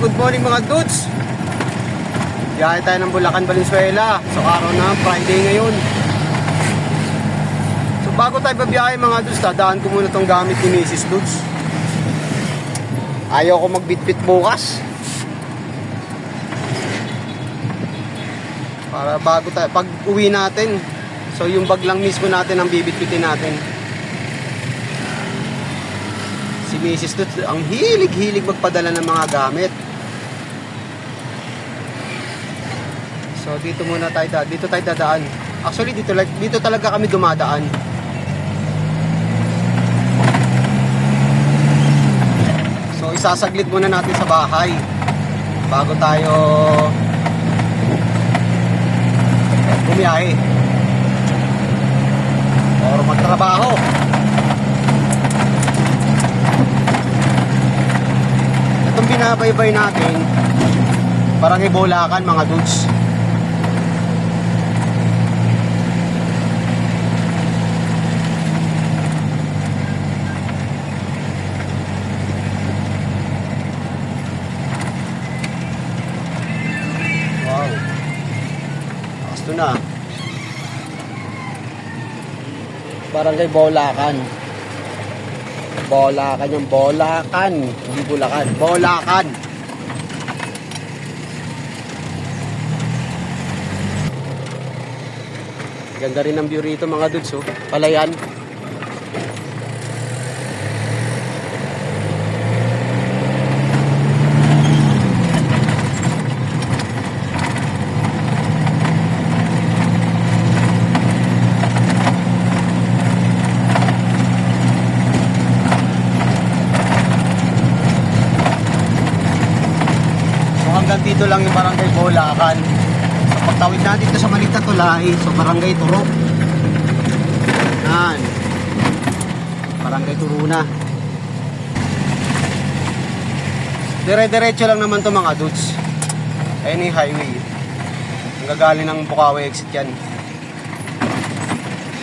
Good morning mga dudes. Biyahe tayo ng Bulacan, Valenzuela. So, araw na, Friday ngayon. So, bago tayo babiyahe mga dudes, dadaan ko muna tong gamit ni Mrs. Dudes. Ayaw ko magbitbit bukas. Para bago tayo, pag uwi natin, so yung bag lang mismo natin ang bibitbitin natin. Si Mrs. Tut, ang hilig-hilig magpadala ng mga gamit. So dito muna tayo da, dito tayo dadaan. Actually dito like dito talaga kami dumadaan. So isasaglit muna natin sa bahay bago tayo bumiyahe. Or magtrabaho. Itong binabaybay natin, parang ibolakan mga dudes. Parang kay Bolacan. Bolacan yung Bolacan. Hindi Bulacan. Bolacan. Ganda rin ang view rito mga dudes. Oh. Palayan. So hanggang dito lang yung barangay Bolacan. So pagtawid natin dito sa maliit na tulay, so barangay Turok. Yan. Barangay Turuna. Dire-diretso lang naman to mga dudes. Yung highway. Ang gagaling ng Bukawi exit yan.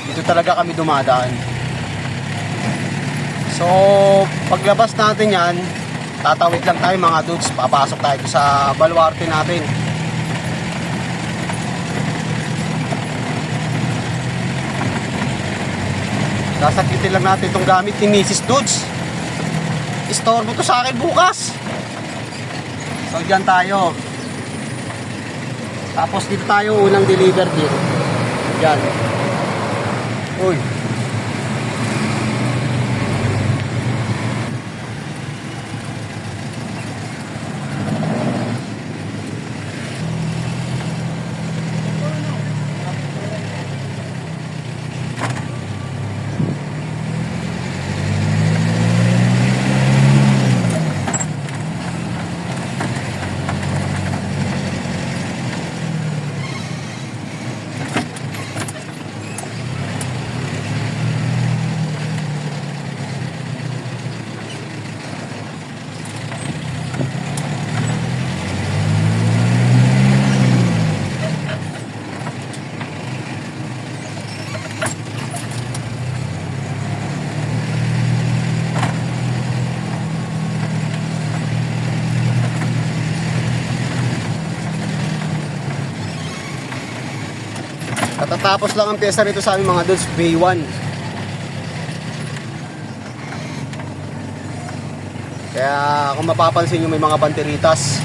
Dito talaga kami dumadaan. So, paglabas natin yan, tatawid lang tayo mga dudes. Papasok tayo sa baluarte natin. Sasakitin lang natin itong gamit ni Mrs. Dudes. Istorbo to sa akin bukas. So, dyan tayo. Tapos dito tayo unang deliver dito. Dyan. Uy. Katatapos lang ang pyesa rito sa aming mga dudes, Bay 1. Kaya kung mapapansin nyo may mga banteritas.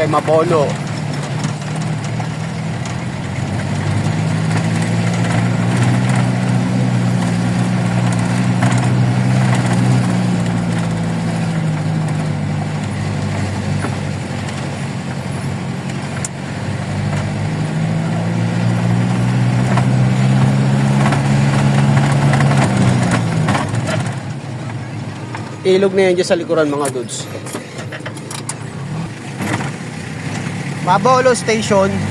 kay Mapolo. ilog na yan dyan sa likuran mga dudes Mabolo Station.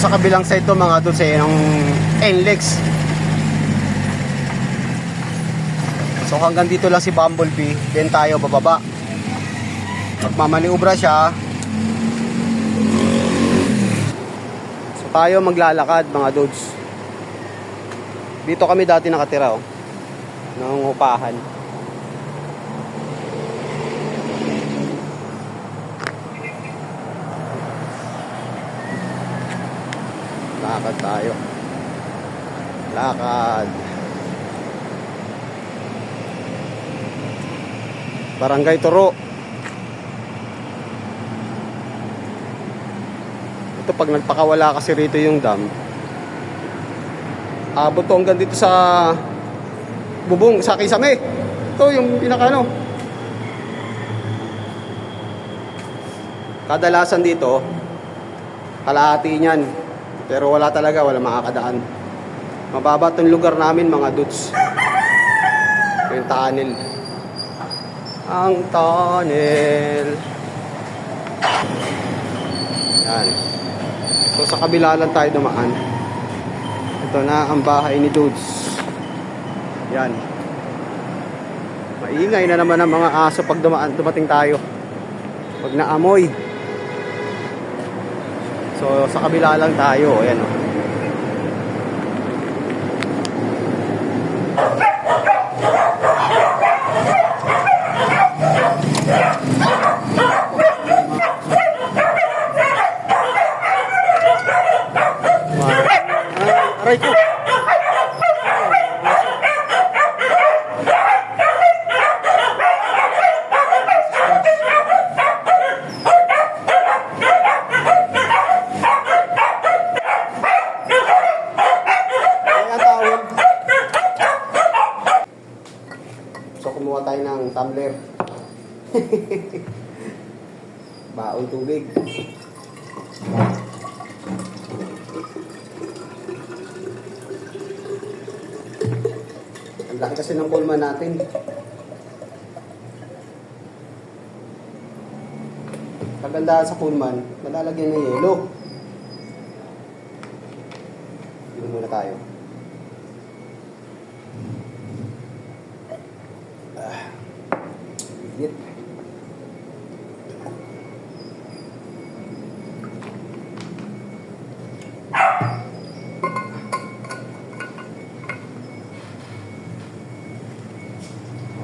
Sa kabilang side to mga dudes eh, ng NLEX. So hanggang dito lang si Bumblebee, then tayo bababa. Magmamaniubra siya. So tayo maglalakad mga dudes. Dito kami dati nakatira oh. Nangungupahan. Lakad tayo. Lakad. Barangay Toro. Ito pag nagpakawala kasi rito yung dam. Abot to hanggang dito sa bubong, sa kisame. Ito yung pinakano. Kadalasan dito, kalahati niyan. Pero wala talaga, wala makakadaan. Mababa tong lugar namin mga dudes. Yung tunnel. Ang tunnel. Yan. So sa kabila lang tayo dumaan. Ito na ang bahay ni dudes. Yan. Maingay na naman ang mga aso pag dumaan, dumating tayo. Pag naamoy. So, sa kabila lang tayo. Ayan, oh. Aray ko! Ayan, tawon. So, kumuha tayo ng tumbler. Baon tubig. Ang laki kasi ng pulma natin. Kagandahan sa pulman, malalagyan ng yelo.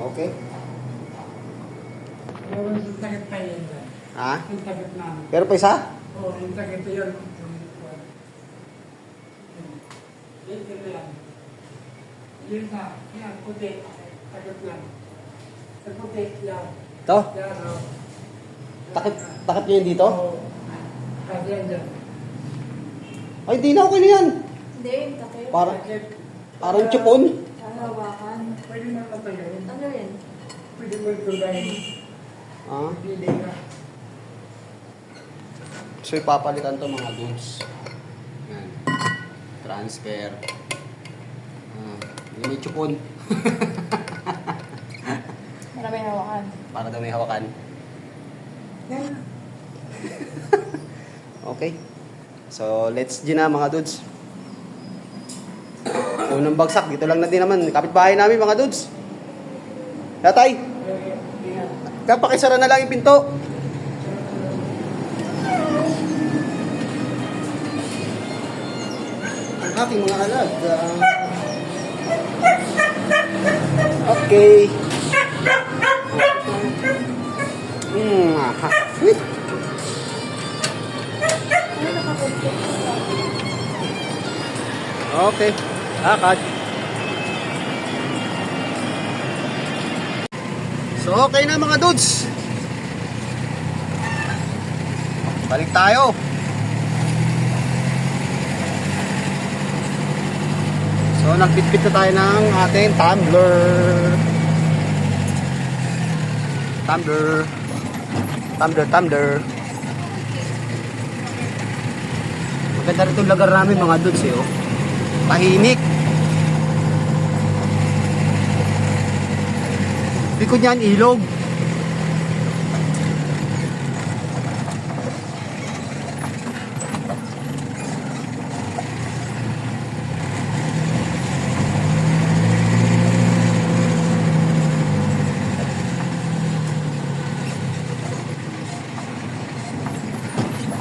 Okay. Oo, yung takip yan. dyan. Ha? Yung takip namin. Pero pa isa? Oo, yung takip yun. Yan, yun lang. Yun na, yan, puti. Takip lang. Sa puti, yan. To? Yan, o. Takip, takip niya yun dito? Oo. Kasi yan dyan. Ay, di na na yan. Hindi, yung takip. Parang, parang chupon. Hahawakan. Pwede mo patayin. Ano yun? Pwede mo itulay. Ah. Pili ka. So, ipapalitan to mga dudes. Yan. Transfer. Ah, yun may chupon. Marami hawakan. Para daw may hawakan. Yan. okay. So, let's G mga dudes. Unang bagsak, dito lang na din naman. Kapitbahay namin mga dudes. Tatay, kapakisara na lang yung pinto. Ang aking mga alag. okay. Okay. Akad. So, okay na mga dudes. Balik tayo. So, nagbitbit na tayo ng ating tumbler. Tumbler. Tumbler, tumbler. Maganda rin itong lugar namin mga dudes eh. Oh. Tahimik. Likod niyan, ilog.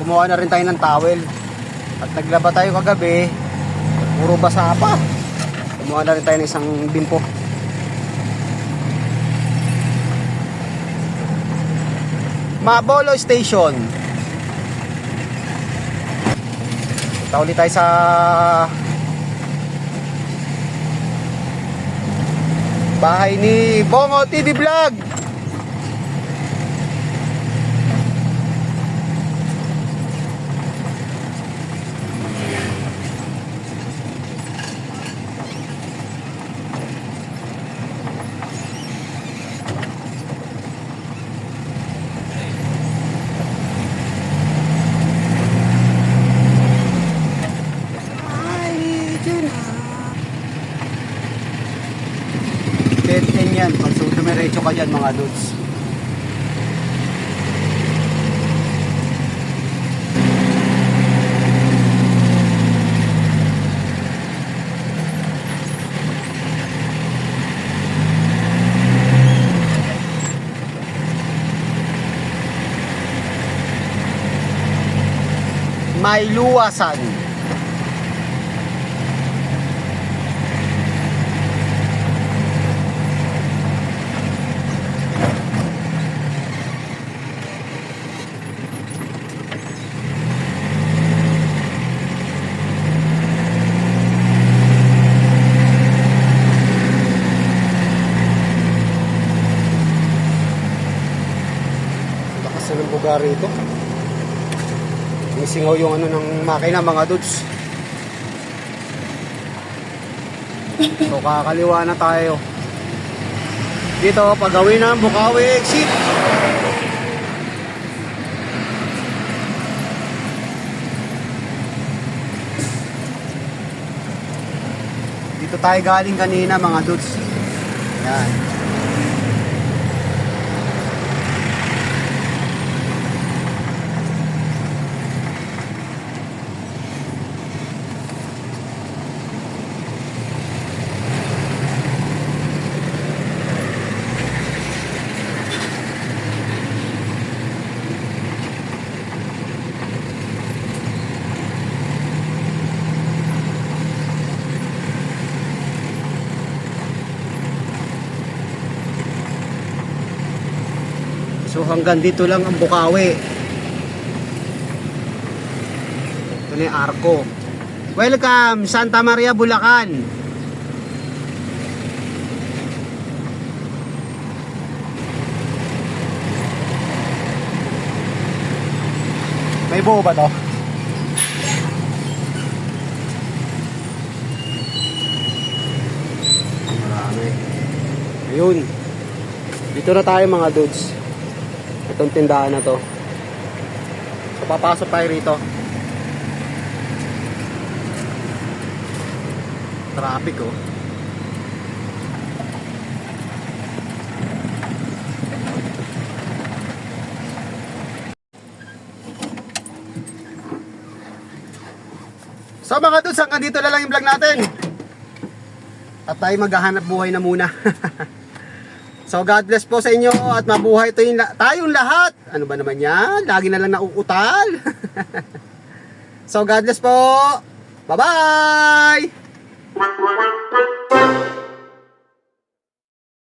Kumuha na rin tayo ng towel. At naglaba tayo kagabi, puro basa pa. Kumuha na rin tayo ng isang bimpo. Mabolo Station. Punta ulit tayo sa bahay ni Bongo TV Vlog. Dead end yan. Pag so, dyan mga dudes. May luwasan. Buga rito. Singaw yung ano ng makina mga dudes. So kakaliwa na tayo. Dito, pagawin ng Bukawi exit. Dito tayo galing kanina mga dudes. Yan. So hanggang dito lang ang Bukawi. Ito na Arco. Welcome, Santa Maria, Bulacan. May buo ba to? Marami. Ayun. Dito na tayo mga dudes itong tindahan na to so papasok tayo rito traffic oh So mga dudes, hanggang dito na lang yung vlog natin. At tayo maghahanap buhay na muna. so God bless po sa inyo at mabuhay tayong, la- tayong lahat. Ano ba naman yan? Lagi na lang nauutal. so God bless po. Bye-bye!